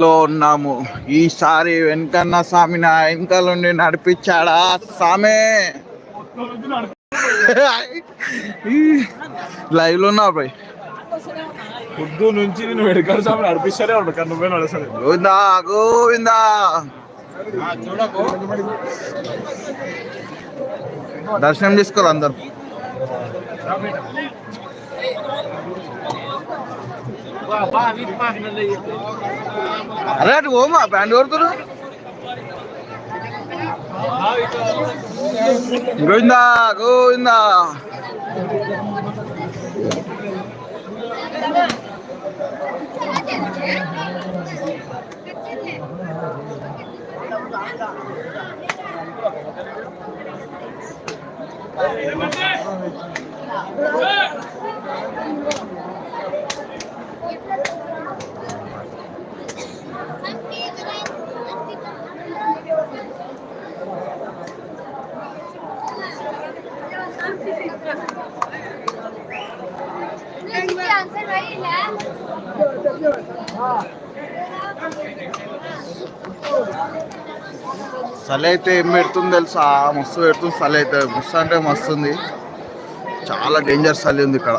లో ఉన్నాము. ఈసారి వెంకన్న స్వామి నా వెనకాల నుండి నడిపించాడా? స్వామి! లైవ్లో ఉన్నా బాయ్? పొద్దు నుంచి నేను వెడకాడు సామి నడిపిస్తానే ఉంటా కానీ నువ్వే నడుస్తుంది గోవిందా గోవిందా! దర్శనం చేసుకోరు అందరు. అరే అటు ఓమా బ్యాండ్ కొడుతురు గోవిందా గోవిందా Hey! చలి అయితే ఏం పెడుతుంది తెలుసా? మస్తు పెడుతుంది చలి అయితే. మస్తు అంటే మస్తు ఉంది చాలా డేంజర్ చలి ఉంది ఇక్కడ.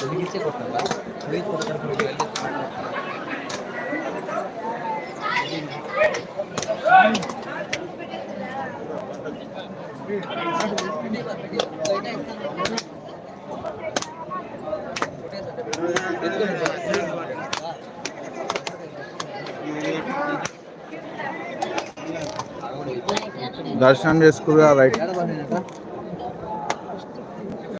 ಬೆಳಿಗ್ಗೆ ಕೊಟ್ಟಲ್ಲ ಬೆಳಿಗ್ಗೆ ಕೊಡ್ತಾರೆ దర్శనం చేసుకురా రైట్.